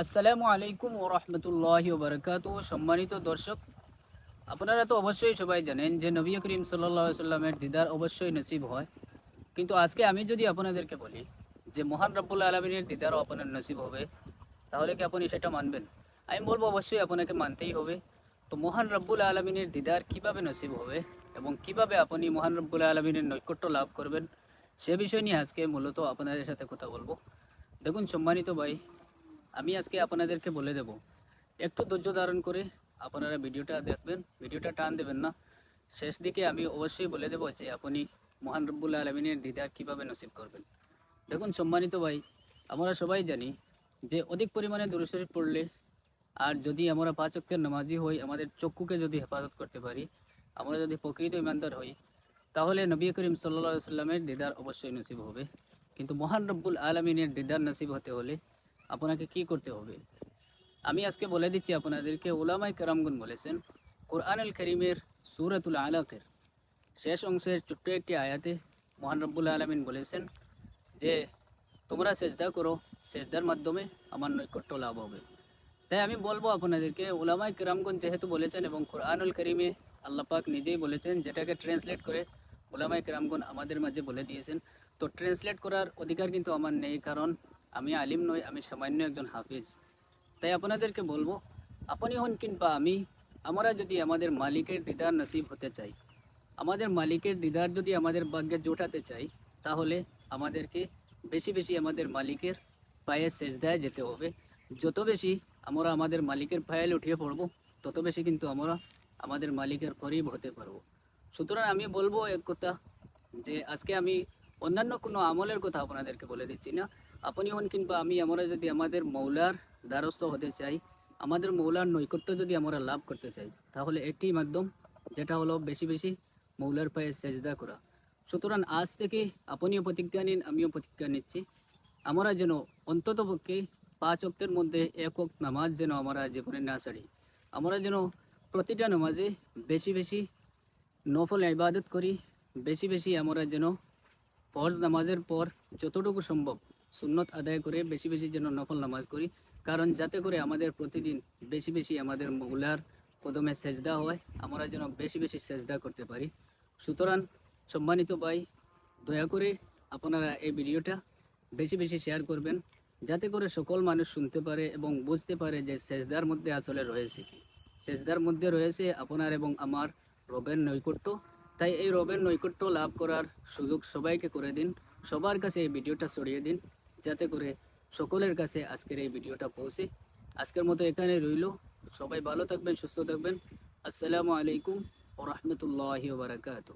আসসালামু আলাইকুম ও রহমতুল্লাহ বারকাত সম্মানিত দর্শক, আপনারা তো অবশ্যই সবাই জানেন যে নবী করিম সাল্লা সাল্লামের দিদার অবশ্যই নসিব হয়। কিন্তু আজকে আমি যদি আপনাদেরকে বলি যে মহান রব্বুল আলমিনের দিদারও আপনার নসিব হবে, তাহলে কি আপনি সেটা মানবেন? আমি বলব অবশ্যই আপনাকে মানতেই হবে। তো মহান রব্বুল আলমিনের দিদার কীভাবে নসিব হবে এবং কীভাবে আপনি মহান রব্বুল আলমিনের নৈকট্য লাভ করবেন, সে বিষয় নিয়ে আজকে মূলত আপনাদের সাথে কথা বলব। দেখুন সম্মানিত ভাই আমি আজকে আপনাদেরকে বলে দেব। একটু ধৈর্য ধারণ করে আপনারা ভিডিওটা দেখবেন, ভিডিওটা টান দেবেন না। শেষ দিকে আমি অবশ্যই বলে দেবো যে আপনি মহান রব্বুল আলমিনের দিদার কীভাবে নসিব করবেন। দেখুন, সম্মানিত ভাই, আমরা সবাই জানি যে অধিক পরিমাণে দূরশরীফ পড়লে আর যদি আমরা পাঁচ অক্টের নামাজি হই, আমাদের চক্ষুকে যদি হেফাজত করতে পারি, আমরা যদি প্রকৃত ইমানদার হই, তাহলে নবী করিম সাল্লা সাল্লামের দিদার অবশ্যই নসিব হবে। কিন্তু মহান রব্বুল আলমিনের দিদার নসিব হতে হলে আপনাকে কি করতে হবে? আমি আজকে বলে দিচ্ছি আপনাদেরকে ওলামাই কারামগুন বলেছেন, কোরআনুল করিমের সুরাতুল আলাকের শেষ অংশের ছোট্ট একটি আয়াতে মহান রব্বুল আলমিন বলেছেন যে, তোমরা সেজদা করো, সেজদার মাধ্যমে আমার নৈকট্য লাভ হবে। তাই আমি বলব আপনাদেরকে ওলামাই কিরামগঞ্জ যেহেতু বলেছেন এবং কোরআনুল করিমে আল্লাহ পাক নিজেই বলেছেন, যেটাকে ট্রান্সলেট করে ওলামাই কিরামগঞ্জ আমাদের মাঝে বলে দিয়েছেন, তো ট্রান্সলেট করার অধিকার কিন্তু আমার নেই, কারণ আমি আলিম নই, আমি সামান্য একজন হাফিজ। তাই আপনাদেরকে বলব, আপনি হন কিংবা আমি, আমরা যদি আমাদের মালিকের দিদার নসিব হতে চাই, আমাদের মালিকের দিদার যদি আমাদের ভাগ্যে জোটাতে চাই, তাহলে আমাদেরকে বেশি বেশি আমাদের মালিকের পায়ে সেজদায় যেতে হবে। যত বেশি আমরা আমাদের মালিকের পায়ে উঠিয়ে পড়ব, তত বেশি কিন্তু আমরা আমাদের মালিকের করিব হতে পারব। সুতরাং আমি বলব এক কথা যে, আজকে আমি অন্যান্য কোনো আমলের কথা আপনাদেরকে বলে দিচ্ছি না। আপনি হন কিংবা আমি আমরা যদি আমাদের মৌলার দ্বারস্থ হতে চাই, আমাদের মৌলার নৈকট্য যদি আমরা লাভ করতে চাই, তাহলে একটি মাধ্যম যেটা হলো বেশি বেশি মৌলার পায়ে সেজদা করা। সুতরাং আজ থেকে আপনিও প্রতিজ্ঞা নিন, আমিও প্রতিজ্ঞা নিচ্ছি। আমরা যেন অন্তত পক্ষে পাঁচ অক্টের মধ্যে এক অক্ত নামাজ যেন আমরা জীবনে না ছাড়ি আমরা যেন প্রতিটা নামাজে বেশি বেশি নফল ইবাদত করি, বেশি বেশি আমরা যেন ফরজ নামাজের পর যতটুকু সম্ভব সুন্নত আদায় করে বেশি বেশি যেন নফল নামাজ করি। কারণ যাতে করে আমাদের প্রতিদিন বেশি বেশি আমাদের মৌলার কদমে সেজদা হয়, আমরা যেন বেশি বেশি সেজদা করতে পারি। সুতরাং সম্মানিত ভাই, দয়া করে আপনারা এই ভিডিওটা বেশি বেশি শেয়ার করবেন, যাতে করে সকল মানুষ শুনতে পারে এবং বুঝতে পারে যে সেজদার মধ্যে আসলে রয়েছে কি। সেজদার মধ্যে রয়েছে আপনার এবং আমার রবের নৈকট্য। তাই এই রবের নৈকট্য লাভ করার সুযোগ সবাইকে করে দিন। সবার কাছে এই ভিডিওটা ছড়িয়ে দিন, যাতে করে সকলের কাছে আজকের এই ভিডিওটা পৌঁছে। আজকের মতো এখানে রইল। সবাই ভালো থাকবেন, সুস্থ থাকবেন। আসসালামু আলাইকুম ও রহমতুল্লাহ বারাকাতু